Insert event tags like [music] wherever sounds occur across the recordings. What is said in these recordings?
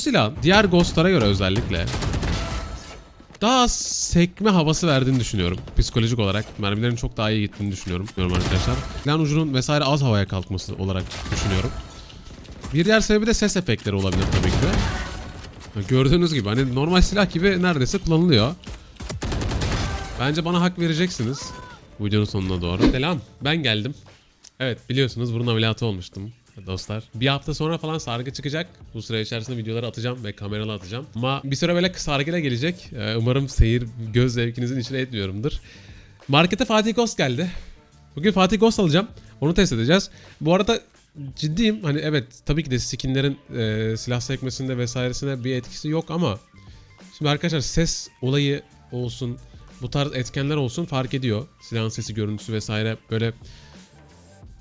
silahın diğer ghostlara göre özellikle daha az sekme havası verdiğini düşünüyorum. Psikolojik olarak mermilerin çok daha iyi gittiğini düşünüyorum, diyorum arkadaşlar. Silahın ucunun vesaire az havaya kalkması olarak düşünüyorum. Bir diğer sebebi de ses efektleri olabilir tabii ki de. Gördüğünüz gibi hani normal silah gibi neredeyse kullanılıyor. Bence bana hak vereceksiniz. Videonun sonuna doğru. Selam ben geldim. Evet biliyorsunuz burun ameliyatı olmuştum dostlar. Bir hafta sonra falan sargı çıkacak. Bu süre içerisinde videoları atacağım ve kameralı atacağım. Ama bir süre böyle sargıyla gelecek. Ee, umarım seyir göz zevkinizin içine etmiyorumdur. Markete Fatih Ghost geldi. Bugün Fatih Ghost alacağım. Onu test edeceğiz. Bu arada ciddiyim. Hani evet tabii ki de skinlerin e, silah sekmesinde vesairesine bir etkisi yok ama Şimdi arkadaşlar ses olayı olsun, bu tarz etkenler olsun fark ediyor. Silahın sesi, görüntüsü vesaire böyle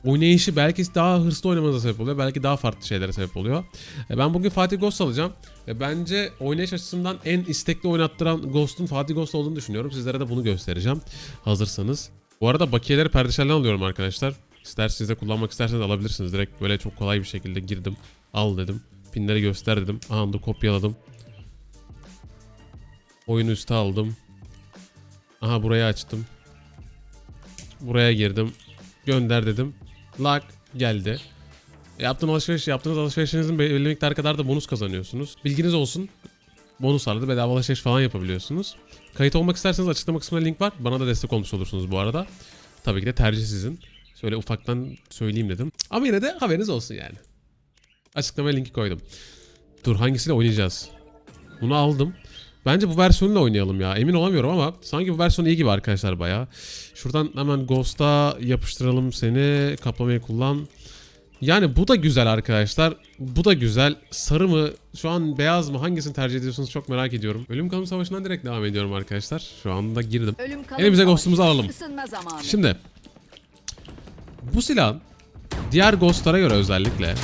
oynayışı belki daha hırslı oynamanıza sebep oluyor. Belki daha farklı şeylere sebep oluyor. E, Ben bugün Fatih Ghost alacağım. E, Bence oynayış açısından en istekli oynattıran Ghost'un Fatih Ghost olduğunu düşünüyorum. Sizlere de bunu göstereceğim. Hazırsanız. Bu arada bakiyeleri perdişelden alıyorum arkadaşlar. İster siz de kullanmak isterseniz alabilirsiniz. Direkt böyle çok kolay bir şekilde girdim. Al dedim. Pinleri göster dedim. Anında kopyaladım. Oyunu üste aldım. Aha burayı açtım. Buraya girdim. Gönder dedim. Lag geldi. Yaptığın alışveriş, yaptığınız alışverişinizin belirli miktar kadar da bonus kazanıyorsunuz. Bilginiz olsun. Bonuslarla da bedava alışveriş falan yapabiliyorsunuz. Kayıt olmak isterseniz açıklama kısmında link var. Bana da destek olmuş olursunuz bu arada. Tabii ki de tercih sizin. Şöyle ufaktan söyleyeyim dedim. Ama yine de haberiniz olsun yani. Açıklamaya linki koydum. Dur hangisiyle oynayacağız? Bunu aldım. Bence bu versiyonla oynayalım ya. Emin olamıyorum ama sanki bu versiyon iyi gibi arkadaşlar baya. Şuradan hemen Ghost'a yapıştıralım seni. Kaplamayı kullan. Yani bu da güzel arkadaşlar. Bu da güzel. Sarı mı? Şu an beyaz mı? Hangisini tercih ediyorsunuz çok merak ediyorum. Ölüm kalım savaşından direkt devam ediyorum arkadaşlar. Şu anda girdim. Ölüm kalım Elimize savaşı. ghost'umuzu alalım. Isınma zamanı. Şimdi bu silahın diğer ghostlara göre özellikle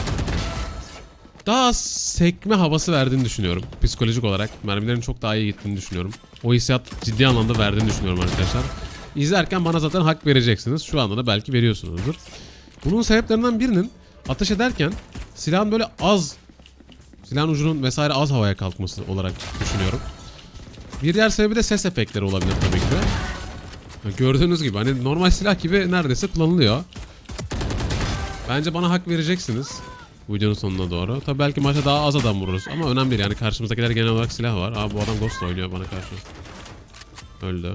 daha az sekme havası verdiğini düşünüyorum. Psikolojik olarak mermilerin çok daha iyi gittiğini düşünüyorum. O hissiyat ciddi anlamda verdiğini düşünüyorum arkadaşlar. İzlerken bana zaten hak vereceksiniz. Şu anda da belki veriyorsunuzdur. Bunun sebeplerinden birinin ateş ederken silahın böyle az silahın ucunun vesaire az havaya kalkması olarak düşünüyorum. Bir diğer sebebi de ses efektleri olabilir tabii ki de. Gördüğünüz gibi hani normal silah gibi neredeyse kullanılıyor. Bence bana hak vereceksiniz. Videonun sonuna doğru. Tabi belki maçta daha az adam vururuz ama önemli değil. Yani karşımızdakiler genel olarak silah var. Aa bu adam Ghost oynuyor bana karşı. Öldü.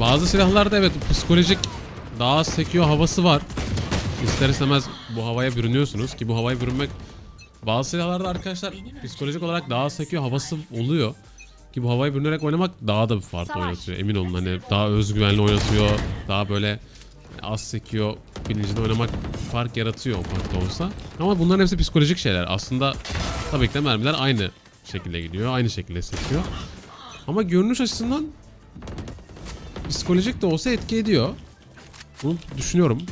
Bazı silahlarda evet psikolojik daha sekiyor havası var. İster istemez bu havaya bürünüyorsunuz ki bu havaya bürünmek bazı silahlarda arkadaşlar psikolojik olarak daha sekiyor havası oluyor. Ki bu havaya bürünerek oynamak daha da farklı Savaş. oynatıyor. Emin olun hani daha özgüvenli oynatıyor. Daha böyle az sekiyor bilincinde oynamak fark yaratıyor ufak da olsa. Ama bunların hepsi psikolojik şeyler. Aslında tabii ki de mermiler aynı şekilde gidiyor. Aynı şekilde sekiyor. Ama görünüş açısından psikolojik de olsa etki ediyor. Bunu düşünüyorum.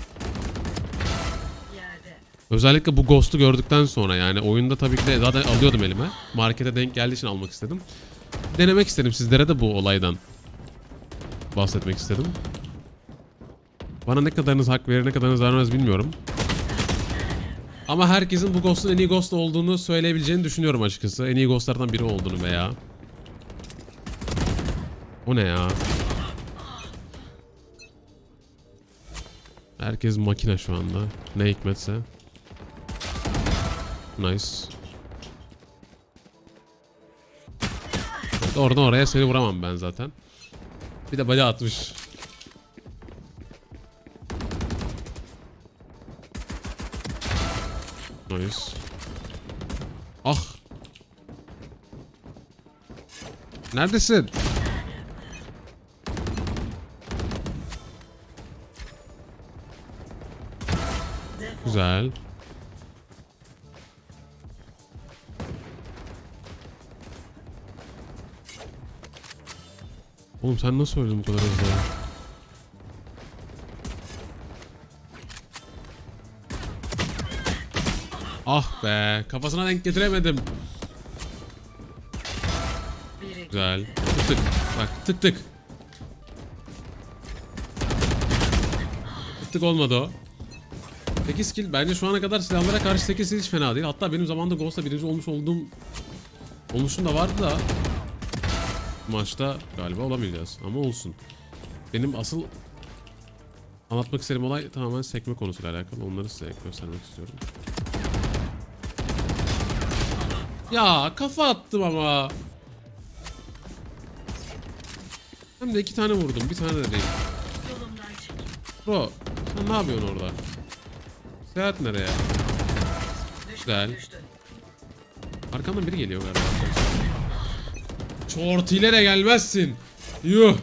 Özellikle bu Ghost'u gördükten sonra yani oyunda tabii ki de zaten alıyordum elime. Markete denk geldiği için almak istedim. Denemek istedim sizlere de bu olaydan bahsetmek istedim. Bana ne kadarınız hak verir ne kadarınız vermez bilmiyorum. Ama herkesin bu Ghost'un en iyi Ghost olduğunu söyleyebileceğini düşünüyorum açıkçası. En iyi Ghost'lardan biri olduğunu veya. O ne ya? Herkes makine şu anda. Ne hikmetse. Nice. Evet, Oradan oraya seni vuramam ben zaten. Bir de bala atmış. Nice. Ah. Neredesin? Güzel. Oğlum sen nasıl öldün bu kadar hızlı? Ah be, kafasına denk getiremedim. Güzel. Tık tık. Bak tık tık. Baktık olmadı o. 8 kill bence şu ana kadar silahlara karşı 8 kill hiç fena değil. Hatta benim zamanında Ghost'ta birinci olmuş olduğum olmuşum da vardı da maçta galiba olamayacağız ama olsun. Benim asıl anlatmak istediğim olay tamamen sekme konusuyla alakalı. Onları size göstermek istiyorum. Ya kafa attım ama. Hem de iki tane vurdum. Bir tane de değil. Bro sen ne yapıyorsun orada? Seyahat nereye? Güzel. Arkamdan biri geliyor galiba. Short ile de gelmezsin. Yuh.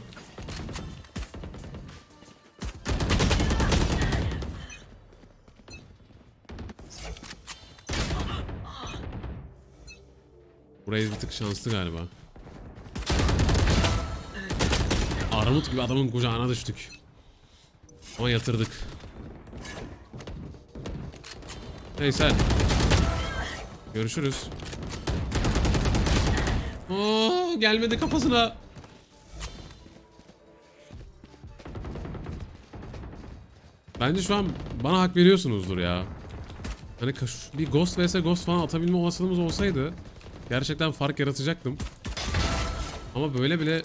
Burayı bir tık şanslı galiba. Armut gibi adamın kucağına düştük. Ama yatırdık. Neyse. Görüşürüz. Gelmedi kafasına. Bence şu an bana hak veriyorsunuzdur ya. Hani bir Ghost vs Ghost falan atabilme olasılığımız olsaydı gerçekten fark yaratacaktım. Ama böyle bile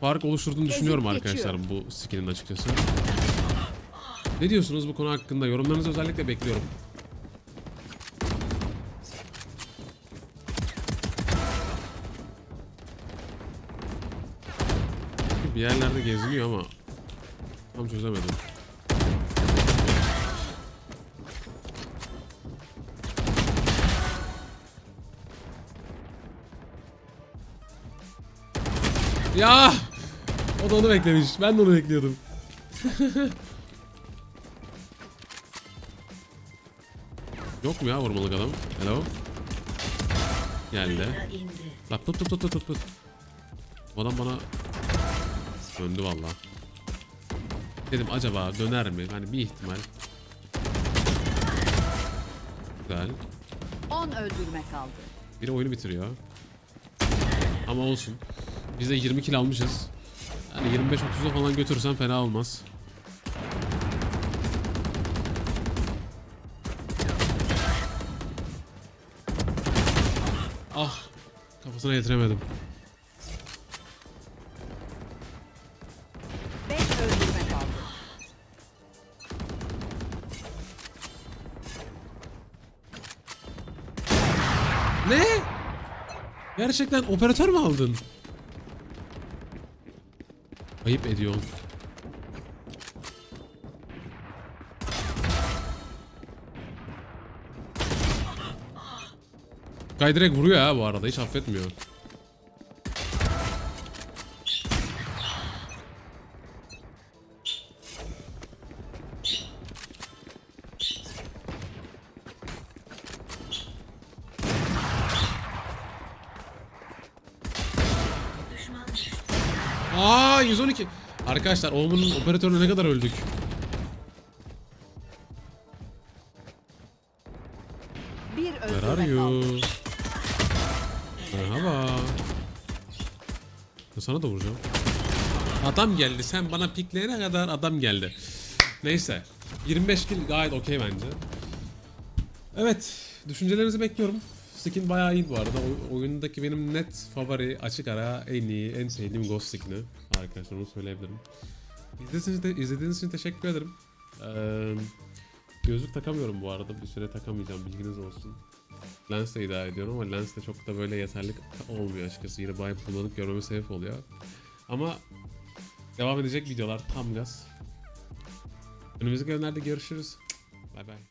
fark oluşturduğunu düşünüyorum arkadaşlar bu skinin açıkçası. Ne diyorsunuz bu konu hakkında? Yorumlarınızı özellikle bekliyorum. Bir yerlerde geziniyor ama tam çözemedim. Ya! O da onu beklemiş. Ben de onu bekliyordum. [laughs] Yok mu ya vurmalık adam? Hello? Geldi. Tut tut tut tut tut tut. Bu adam bana döndü valla. Dedim acaba döner mi? Hani bir ihtimal. Güzel. 10 öldürme kaldı. Biri oyunu bitiriyor. Ama olsun. Biz de 20 kill almışız. Yani 25-30'a falan götürürsem fena olmaz. Ah! Kafasına yetiremedim. Ne? Gerçekten operatör mü aldın? Ayıp ediyorsun. Direkt vuruyor ha bu arada hiç affetmiyor. Aa 112. Arkadaşlar Omen'ın operatörüne ne kadar öldük? Bir Where are you? Merhaba. Ben sana da vuracağım. Adam geldi. Sen bana pikleyene kadar adam geldi. Neyse. 25 kill gayet okey bence. Evet. Düşüncelerinizi bekliyorum. Skin bayağı iyi bu arada. O- oyundaki benim net favori açık ara en iyi, en sevdiğim Ghost skin'i. Arkadaşlar onu söyleyebilirim. İzlediğiniz, de, izlediğiniz için teşekkür ederim. Ee, gözlük takamıyorum bu arada. Bir süre takamayacağım bilginiz olsun. Lens'le idare ediyorum ama lens de çok da böyle yeterli olmuyor açıkçası. Yine bayağı kullanıp görmeme sebep oluyor. Ama devam edecek videolar tam gaz. Önümüzdeki günlerde görüşürüz. Bay bay.